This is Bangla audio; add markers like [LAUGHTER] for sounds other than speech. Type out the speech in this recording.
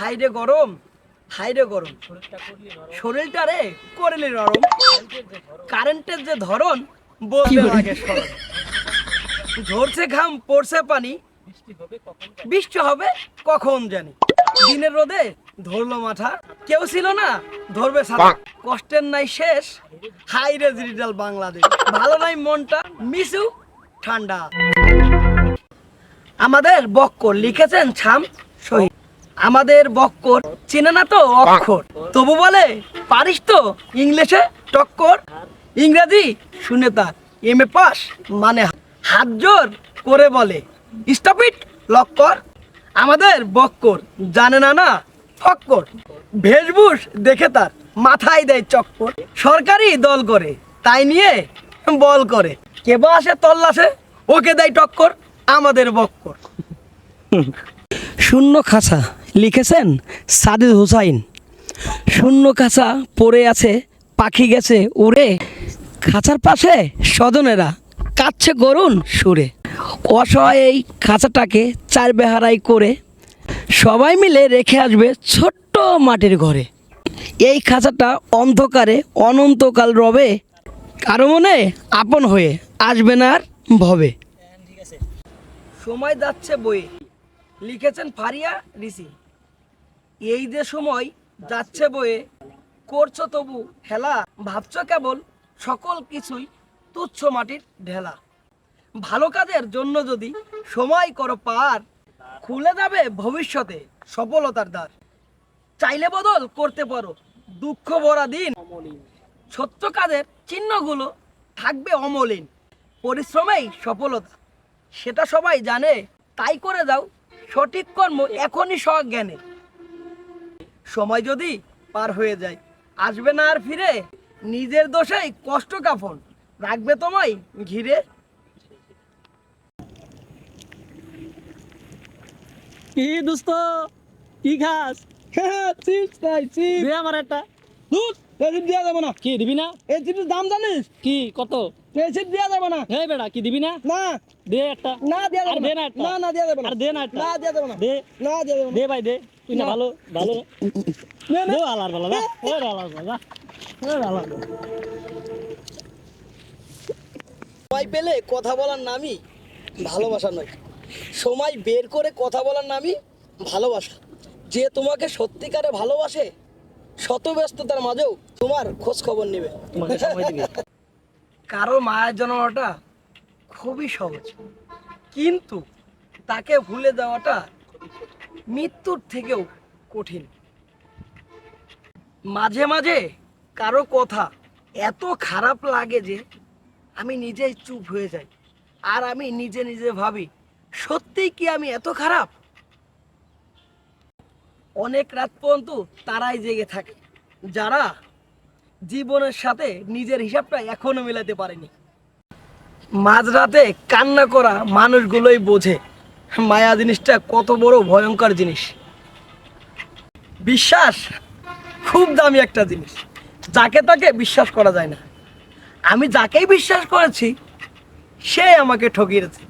হাইরে গরম হাইরে গরম। শরীরটা রে করলে নরম। কারেন্টের যে ধরন বলতে লাগে সরম ঝরছে ঘাম পড়ছে পানি। বৃষ্টি হবে কখন জানি। দিনের রোদে ধরলো মাথা। কেউ ছিল না ধরবে কষ্টের নাই শেষ। হাই রে ডিজিটাল বাংলাদেশ। ভালো নাই মনটা। মিসু ঠান্ডা। আমাদের বক্কর লিখেছেন ছাম শহীদ। আমাদের বক্কর। চেনে না তো অক্ষর। তবু বলে পারিস তো ইংলিশে টক্কর? ইংরেজি শুনে তার এম এ পাস মানে হাত। জোর করে বলে স্টপ ইট লক কর আমাদের বক্কর জানে না না ফক্কর। ভেষভূষ দেখে তার মাথায় দেয় চক্কর। সরকারি দল করে তাই নিয়ে বল করে। কে কেবা আসে তল্লাশে ওকে দেয় টক্কর আমাদের বক্কর। শূন্য খাঁচা লিখেছেন সাদিদ হুসাইন। শূন্য খাঁচা পড়ে আছে, পাখি গেছে উড়ে। খাঁচার পাশে স্বজনেরা কাচ্ছে গরুন সুরে। অসহায় এই খাঁচাটাকে চার বেহারাই করে সবাই মিলে রেখে আসবে ছোট্ট মাটির ঘরে। এই খাঁচাটা অন্ধকারে অনন্তকাল রবে, কারও মনে আপন হয়ে আসবে না আর ভবে। সময় যাচ্ছে বই লিখেছেন ফারিয়া ঋষি। এই যে সময় যাচ্ছে বয়ে, করছ তবু হেলা, ভাবছ কেবল সকল কিছুই তুচ্ছ মাটির ঢেলা। ভালো কাজের জন্য যদি সময় করো পার, খুলে যাবে ভবিষ্যতে সফলতার দ্বার। চাইলে বদল করতে পারো দুঃখ ভরা দিন। সত্য কাজের চিহ্নগুলো থাকবে অমলিন, পরিশ্রমেই সফলতা। সেটা সবাই জানে, তাই করে দাও সঠিক কর্ম এখনই সজ্ঞানে সময় যদি পার হয়ে যায়। আসবে না আর ফিরে, নিজের দোষেই কষ্ট কাফন। রাখবে তোমায় ঘিরে। কি দোস্ত? কি খাস? চিপস নাই চিপস আমার একটা। দুধ। এই দেওয়া যাবে না। কি দিবি না? এই দাম জানিস? কি কত? দেওয়া যাবে না। হে বেড়া কি দিবি না? না। দে একটা। না দেওয়া যাবে দে না। না একটা। না না দেওয়া যাবে না। আর দে না একটা। না দেওয়া যাবে না। দে। না দেওয়া যাবে না। দে ভাই দে। তুই না। ভালো ভালো। না, না। আলার ভালো না আলার ভালো আলার সময় পেলে কথা বলার নামই ভালোবাসা নয়। সময় বের করে কথা বলার নামই ভালোবাসা। যে তোমাকে সত্যিকারে ভালোবাসে শত ব্যস্ততার মাঝেও তোমার খোঁজ খবর নেবে। তোমাকে সময় দিবি। [LAUGHS] কারও মায়ের জন্মটা খুবই সহজ। কিন্তু তাকে ভুলে যাওয়াটা মৃত্যুর থেকেও কঠিন। মাঝে মাঝে কারও কথা এত খারাপ লাগে যে আমি নিজেই চুপ হয়ে যাই। আর আমি নিজে নিজে ভাবি সত্যিই কি আমি এত খারাপ? অনেক রাত পর্যন্ত তারাই জেগে থাকে। যারা জীবনের সাথে নিজের হিসাবটা এখনও মেলাতে পারেনি। মাঝরাতে কান্না করা মানুষগুলোই বোঝে মায়া জিনিসটা কত বড় ভয়ঙ্কর জিনিস। বিশ্বাস খুব দামি একটা জিনিস, যাকে তাকে বিশ্বাস করা যায় না। আমি যাকেই বিশ্বাস করেছি, সে আমাকে ঠকিয়েছে।